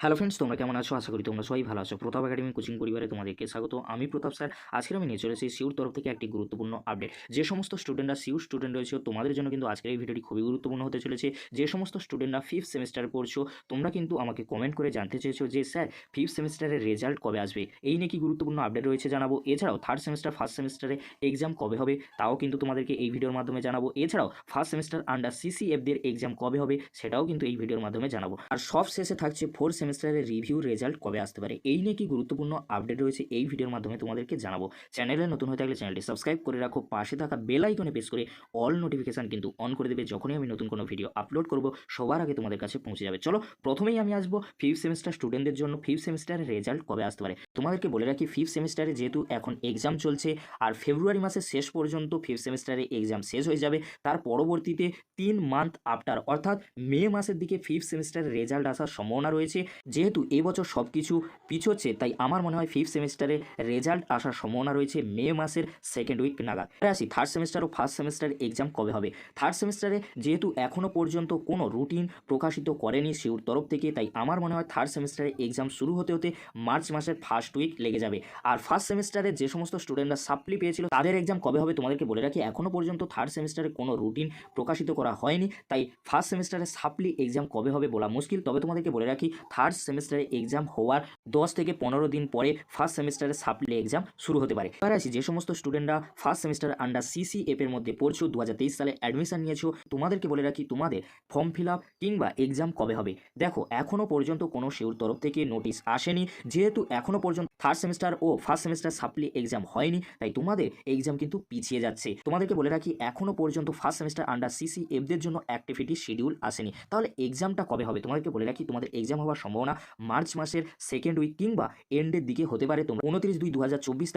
Hello friends তোমরা কেমন আছো? আশা করি তোমরা সবাই ভালো আছো। প্রতাপ একাডেমি কোচিং পরিবারে তোমাদেরকে স্বাগত। আমি প্রতাপ স্যার। আজকের আমি নিয়ে চলেছি সিউর তরফ থেকে একটি গুরুত্বপূর্ণ আপডেট যে সমস্ত স্টুডেন্টরা সিউর স্টুডেন্ট রয়েছে, তোমাদের জন্য কিন্তু আজকের এই ভিডিওটি খুবই গুরুত্বপূর্ণ হতে চলেছে। যে সমস্ত স্টুডেন্টরা ফিফথ সেমিস্টার পড়ছো, তোমরা কিন্তু আমাকে কমেন্ট করে জানতে চেয়েছো যে, স্যার ফিফথ সেমিস্টারের রেজাল্ট কবে আসবে? এই নিয়ে কি গুরুত্বপূর্ণ আপডেট রয়েছে জানাব। এছাড়াও থার্ড সেমিস্টার ফার্স্ট সেমিস্টারে এক্সাম কবে হবে, তাও কিন্তু তোমাদেরকে এই ভিডিওর মাধ্যমে জানাব। এছাড়াও ফার্স্ট সেমিস্টার আন্ডার সিসিএফদের এক্সাম কবে হবে, সেটাও কিন্তু এই ভিডিওর মাধ্যমে জানাব। আর সব শেষে থাকছে ফোর্থ সেমিস্টারের রিভিউ রেজাল্ট কবে আসতে পারে? এই নিয়ে কি গুরুত্বপূর্ণ আপডেট রয়েছে এই ভিডিওর মাধ্যমে তোমাদেরকে জানাব। চ্যানেলে নতুন হয়ে থাকলে চ্যানেলটি সাবস্ক্রাইব করে রাখো। পাশে থাকা বেল আইকনে প্রেস করে অল নোটিফিকেশন কিন্তু অন করে দেবে। যখনই আমি নতুন কোনো ভিডিও আপলোড করব, সবার আগে তোমাদের কাছে পৌঁছে যাবে। চলো, প্রথমেই আমি আসব ফিফথ সেমিস্টার স্টুডেন্টদের জন্য। ফিফথ সেমিস্টারের রেজাল্ট কবে আসতে পারে? তোমাদেরকে বলে রাখি ফিফথ সেমিস্টারে যেহেতু এখন এক্সাম চলছে আর ফেব্রুয়ারি মাসের শেষ পর্যন্ত ফিফথ সেমিস্টারে এক্সাম শেষ হয়ে যাবে, তার পরবর্তীতে তিন মান্থ আফটার অর্থাৎ মে মাসের দিকে ফিফথ সেমিস্টারের রেজাল্ট আসার সম্ভাবনা রয়েছে। যেহেতু এবছর সব কিছু পিছোচ্ছে, তাই আমার মনে হয় ফিফথ সেমিস্টারে রেজাল্ট আসার সম্ভাবনা রয়েছে মে মাসের সেকেন্ড উইক নাগাদ। আসি থার্ড সেমিস্টার ও ফার্স্ট সেমিস্টার এক্সাম কবে হবে? থার্ড সেমিস্টারে যেহেতু এখনও পর্যন্ত কোনো রুটিন প্রকাশিত করেনি সিউর তরফ থেকে, তাই আমার মনে হয় থার্ড সেমিস্টারে এক্সাম শুরু হতে হতে মার্চ মাসের ফার্স্ট উইক লেগে যাবে। আর ফার্স্ট সেমিস্টারে যে সমস্ত স্টুডেন্টরা সাপ্লি পেয়েছিল, তাদের এক্সাম কবে হবে তোমাদেরকে বলে রাখি এখনও পর্যন্ত থার্ড সেমিস্টারে কোনো রুটিন প্রকাশিত করা হয়নি, তাই ফার্স্ট সেমিস্টারে সাপ্লি এক্সাম কবে হবে বলা মুশকিল। তবে তোমাদেরকে বলে রাখি থার্ড সেমিস্টারে এক্সাম হওয়ার দশ থেকে পনেরো দিন পরে ফার্স্ট সেমিস্টারে সাপ্লি এক্সাম শুরু হতে পারে। এবার আসি, যে সমস্ত স্টুডেন্টরা ফার্স্ট সেমিস্টার আন্ডার সিসিএফ এর মধ্যে পড়ছো দু হাজার তেইশ সালে অ্যাডমিশন নিয়েছো, তোমাদেরকে বলে রাখি, তোমাদের ফর্ম ফিল আপ কিংবা এক্সাম কবে হবে? দেখো এখনও পর্যন্ত কোনো শিউর তরফ থেকে নোটিশ আসেনি। যেহেতু এখনও পর্যন্ত থার্ড সেমিস্টার ও ফার্স্ট সেমিস্টার সাপ্লি এক্সাম হয়নি, তাই তোমাদের এক্সাম কিন্তু পিছিয়ে যাচ্ছে। তোমাদেরকে বলে রাখি এখনও পর্যন্ত ফার্স্ট সেমিস্টার আন্ডার সিসিএফদের জন্য অ্যাক্টিভিটি শিডিউল আসেনি। তাহলে এক্সামটা কবে হবে? তোমাদেরকে বলে রাখি, তোমাদের এক্সাম হওয়ার সম্ভাবনা মার্চ মাসের সেকেন্ড উইক কিংবা এন্ডের দিকে হতে পারে তোমরা। উনত্রিশ দুই দু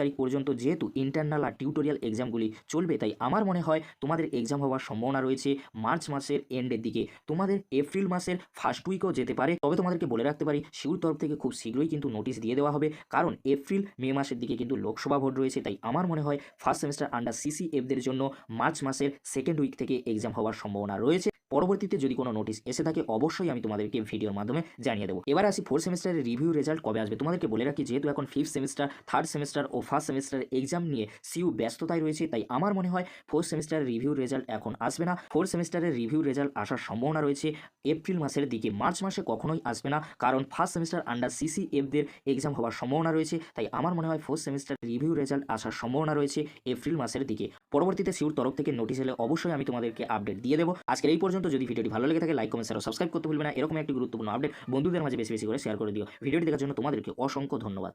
তারিখ পর্যন্ত যেহেতু ইন্টারনাল আর টিউটোরিয়াল এক্সামগুলি চলবে, তাই আমার মনে হয় তোমাদের এক্সাম হওয়ার সম্ভাবনা রয়েছে মার্চ মাসের এন্ডের দিকে। তোমাদের এপ্রিল মাসের ফার্স্ট উইকও যেতে পারে, তবে তোমাদেরকে বলে রাখতে পারি, শিউর তরফ থেকে খুব শীঘ্রই কিন্তু নোটিশ দিয়ে দেওয়া হবে, কারণ এপ্রিল মে মাসের দিকে কিন্তু লোকসভা ভোট রয়েছে, তাই আমার মনে হয় ফার্স্ট সেমিস্টার আন্ডার সিসিএফদের জন্য মার্চ মাসের সেকেন্ড উইক থেকে এক্সাম হওয়ার সম্ভাবনা রয়েছে। পরবর্তীতে যদি কোনো নোটিশ এসে থাকে, অবশ্যই আমি তোমাদেরকে ভিডিওর মাধ্যমে জানিয়ে দেবো। এবার আসি ফোর্থ সেমিস্টারের রিভিউ রেজাল্ট কবে আসবে? তোমাদেরকে বলে রাখি, যেহেতু এখন ফিফথ সেমিস্টার থার্ড সেমিস্টার ও ফার্স্ট সেমিস্টার এক্সাম নিয়ে সিউ ব্যস্ততায় রয়েছে, তাই আমার মনে হয় ফোর্থ সেমিস্টারের রিভিউ রেজাল্ট এখন আসবে না। ফোর্থ সেমিস্টারের রিভিউ রেজাল্ট আসার সম্ভাবনা রয়েছে এপ্রিল মাসের দিকে। মার্চ মাসে কখনোই আসবে না, কারণ ফার্স্ট সেমিস্টার আন্ডার সিসিএফদের এক্সাম হওয়ার সম্ভাবনা রয়েছে, তাই আমার মনে হয় ফোর্থ সেমিস্টার রিভিউ রেজাল্ট আসার সম্ভাবনা রয়েছে এপ্রিল মাসের দিকে। পরবর্তীতে সিউর তরফ থেকে নোটিশ এলে অবশ্যই আমি তোমাদেরকে আপডেট দিয়ে দেবো। আজকের এই পর্যন্ত যদি ভিডিওটি ভালো লেগে থাকে লাইক কমেন্ট শেয়ার সাবস্ক্রাইব করতে ভুলবে না। এরকম একটি গুরুত্বপূর্ণ আপডেট বন্ধুদের মাঝে বেশি বেশি করে শেয়ার করে দিও। ভিডিওটি দেখার জন্য তোমাদেরকে অসংখ্য ধন্যবাদ।